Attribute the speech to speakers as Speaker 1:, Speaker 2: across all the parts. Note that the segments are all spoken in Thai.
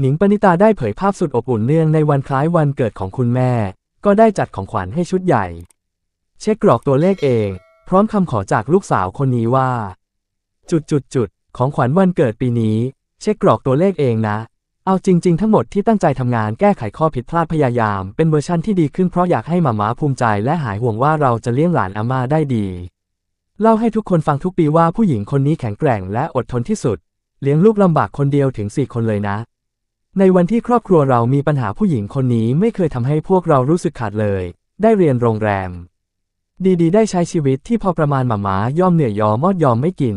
Speaker 1: หนิงปณิตาได้เผยภาพสุดอบอุ่นเนื่องในวันคล้ายวันเกิดของคุณแม่ ก็ได้จัดของขวัญให้ชุดใหญ่ เช็คกรอกตัวเลขเอง พร้อมคำขอจากลูกสาวคนนี้ว่า จุดจุดจุดของขวัญวันเกิดปีนี้ เช็คกรอกตัวเลขเองนะ เอาจริง ๆ ทั้งหมดที่ตั้งใจทำงานแก้ไขข้อผิดพลาดพยายาม เป็นเวอร์ชั่นที่ดีขึ้นเพราะอยากให้หมาม้าภูมิใจและหายห่วงว่าเราจะเลี้ยงหลานอาม่าได้ดี เล่าให้ทุกคนฟังทุกปีว่าผู้หญิงคนนี้แข็งแกร่งและอดทนที่สุด เลี้ยงลูกลำบากคนเดียวถึงสี่คนเลยนะ ในวันที่ครอบครัวเรามีปัญหาผู้หญิงคนนี้ไม่เคยทำให้พวกเรารู้สึกขาดเลย ได้เรียนโรงแรม ดีๆ ได้ใช้ชีวิตที่พอประมาณหมาม้ายอมเหนื่อยยอมมอดยอมไม่กิน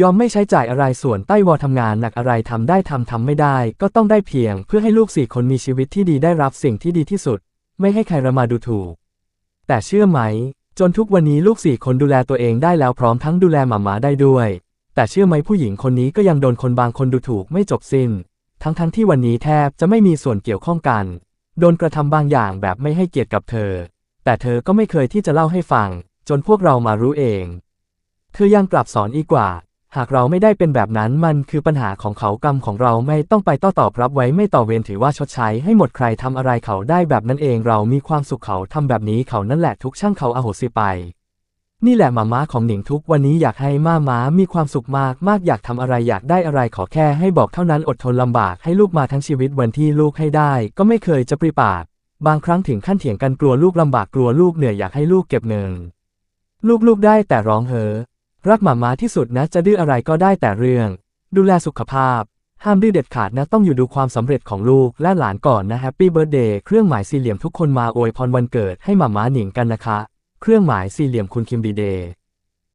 Speaker 1: ยอมไม่ใช้จ่ายอะไรส่วนใต้วอทำงานหนักอะไรทำได้ทำทำไม่ได้ ก็ต้องได้เพียง เพื่อให้ลูกสี่คนมีชีวิตที่ดีได้รับสิ่งที่ดีที่สุด ไม่ให้ใครระมาดูถูก แต่เชื่อไหม จนทุกวันนี้ลูกสี่คนดูแลตัวเองได้แล้วพร้อมทั้งดูแลหมาม้าได้ด้วย แต่เชื่อไหมผู้หญิงคนนี้ก็ยังโดนคนบางคนดูถูกไม่จบสิ้น ทั้งทั้งที่วันนี้แทบจะไม่มีส่วนเกี่ยวข้องกัน โดนกระทำบางอย่างแบบไม่ให้เกียรติกับเธอ แต่เธอก็ไม่เคยที่จะเล่าให้ฟัง จนพวกเรามารู้เอง เธอยังกลับสอนอีกว่า หากเราไม่ได้เป็นแบบนั้นมันคือปัญหาของเขากรรมของเราไม่ต้องไปต่อตอบรับไว้ไม่ต่อเวรถือว่าชดใช้ให้หมดใครทำอะไรเขาได้แบบนั้นเองเรามีความสุขเขาทำแบบนี้เขานั่นแหละทุกช่างเขาอาโหสิไป นี่แหละมาม้าของหนิงทุกวันนี้อยากให้มาม้ามีความสุขมากมากอยากทำอะไรอยากได้อะไรขอแค่ให้บอกเท่านั้นอดทนลำบากให้ลูกมาทั้งชีวิตวันที่ลูกให้ได้ ก็ไม่เคยจะปริปาก บางครั้งถึงขั้นเถียงกันกลัวลูกลำบากกลัวลูกเหนื่อยอยากให้ลูกเก็บเงินลูกๆได้แต่ร้องเฮ้อรักหมาม้าที่สุดนะจะดื้ออะไรก็ได้แต่เรื่อง ดูแลสุขภาพ ห้ามดื้อเด็ดขาดนะต้องอยู่ดูความสำเร็จของลูกและหลานก่อนนะแฮปปี้เบิร์ดเดย์เครื่องหมายสี่เหลี่ยมทุกคนมาอวยพรวันเกิดให้หมาม้าหนิงกันนะคะ เครื่องหมายสี่เหลี่ยมคุณคิมบีเดย์